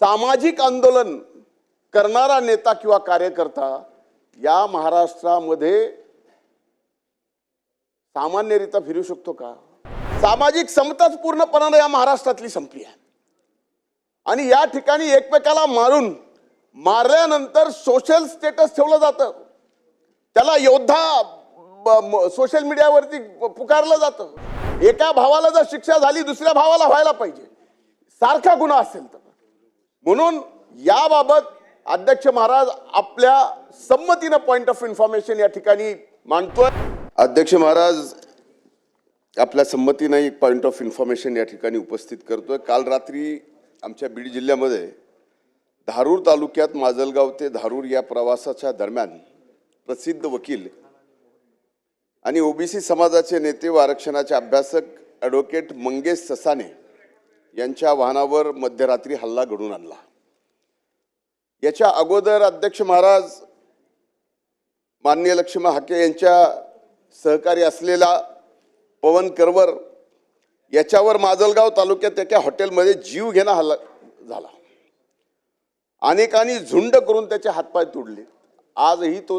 सामाजिक आंदोलन करणारा नेता किंवा कार्यकर्ता या महाराष्ट्रामध्ये सामान्यरित्या फिरू शकतो का? सामाजिक समताच पूर्णपणानं या महाराष्ट्रातली संपली आहे. आणि या ठिकाणी एकमेकाला मारून मारल्यानंतर सोशल स्टेटस ठेवलं जातं. त्याला योद्धा सोशल मीडियावरती पुकारलं जातं. एका भावाला जर शिक्षा झाली दुसऱ्या भावाला व्हायला पाहिजे. सारखा गुन्हा असेल तर. म्हणून याबाबत अध्यक्ष महाराज आपल्या संमतीनं पॉईंट ऑफ इन्फॉर्मेशन या ठिकाणी मांडतोय. अध्यक्ष महाराज आपल्या संमतीनं एक पॉईंट ऑफ इन्फॉर्मेशन या ठिकाणी उपस्थित करतोय. काल रात्री आमच्या बीड जिल्ह्यामध्ये धारूर तालुक्यात माजलगाव ते धारूर या प्रवासाच्या दरम्यान प्रसिद्ध वकील आणि ओबीसी समाजाचे नेते व आरक्षणाचे अभ्यासक ॲडव्होकेट मंगेश ससाने यांच्या वाहनावर मध्यरात्री हल्ला घडून आणला. याच्या अगोदर अध्यक्ष महाराज माननीय लक्ष्मी हाके यांच्या सहकारी असलेला पवन करवर याच्यावर माजलगाव तालुक्यात एका हॉटेलमध्ये जीव घेणं हल्ला झाला. अनेकांनी झुंड करून त्याचे हातपाय तोडले. आजही तो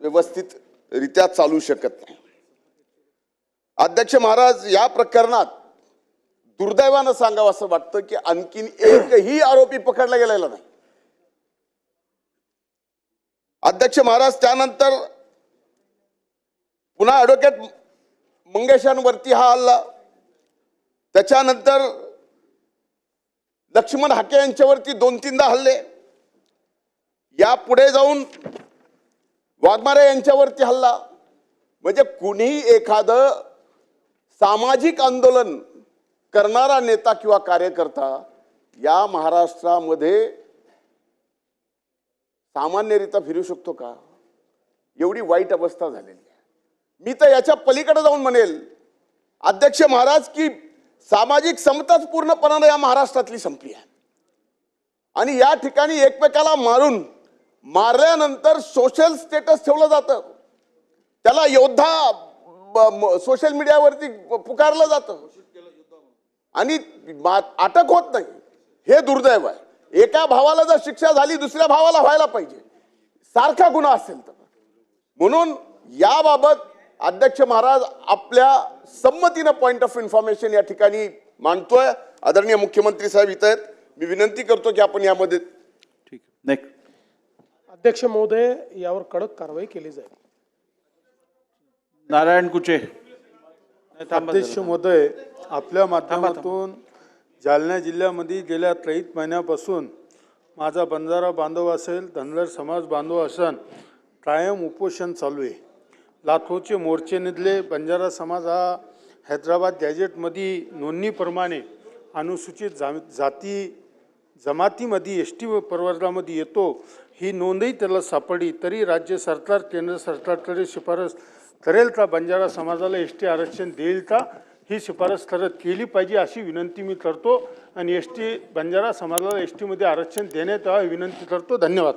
व्यवस्थित रित्या चालू शकत नाही. अध्यक्ष महाराज या प्रकरणात दुर्दैवानं सांगावं असं वाटतं की आणखीन एकही आरोपी पकडला गेलेला नाही. अध्यक्ष महाराज त्यानंतर पुन्हा ॲडव्होकेट मंगेशांवरती हा हल्ला. त्याच्यानंतर लक्ष्मण हाके यांच्यावरती दोन तीनदा हल्ले. या पुढे जाऊन वाघमारे यांच्यावरती हल्ला. म्हणजे कुणीही एखादं सामाजिक आंदोलन करणारा नेता किंवा कार्यकर्ता या महाराष्ट्रामध्ये सामान्यरित्या फिरू शकतो का? एवढी वाईट अवस्था झालेली आहे. मी तर याच्या पलीकडे जाऊन म्हणेल अध्यक्ष महाराज की सामाजिक समताच पूर्णपणानं या महाराष्ट्रातली संपली आहे. आणि या ठिकाणी एकमेकाला मारून मारल्यानंतर सोशल स्टेटस ठेवलं जातं. त्याला योद्धा सोशल मीडियावरती पुकारलं जातं. आणि अटक होत नाही. हे दुर्दैव आहे. एका भावाला जर शिक्षा झाली दुसऱ्या भावाला व्हायला पाहिजे. सारखा गुन्हा असेल तर. म्हणून याबाबत अध्यक्ष महाराज आपल्या संमतीनं पॉइंट ऑफ इन्फॉर्मेशन या ठिकाणी मांडतोय. आदरणीय मुख्यमंत्री साहेब इथं आहेत. मी विनंती करतो की आपण यामध्ये ठीक आहे. नेक्स्ट अध्यक्ष महोदय यावर कडक कारवाई केली जाईल. नारायण कुचे. नाही, अध्यक्ष. महोदय आपल्या माध्यमातून जालना जिल्ह्यामध्ये गेल्या त्रैत महिन्यापासून माझा बंजारा बांधव असेल धनगर समाज बांधव असेल कायम उपोषण चालू आहे. लाखोचे मोर्चेमधले बंजारा समाज हा हैदराबाद गॅजेटमध्ये नोंदणीप्रमाणे अनुसूचित जा जाती जमातीमध्ये एस टी प्रवर्गामध्ये येतो ही नोंदही त्याला सापडली. तरी राज्य सरकार केंद्र सरकारकडे शिफारस करेल का? बंजारा समाजाला एस टी आरक्षण देईल का? ही शिफारस करत केली पाहिजे अशी विनंती मी करतो. आणि एस टी बंजारा समाजाला एस टीमध्ये आरक्षण देण्यात यावं विनंती करतो. धन्यवाद.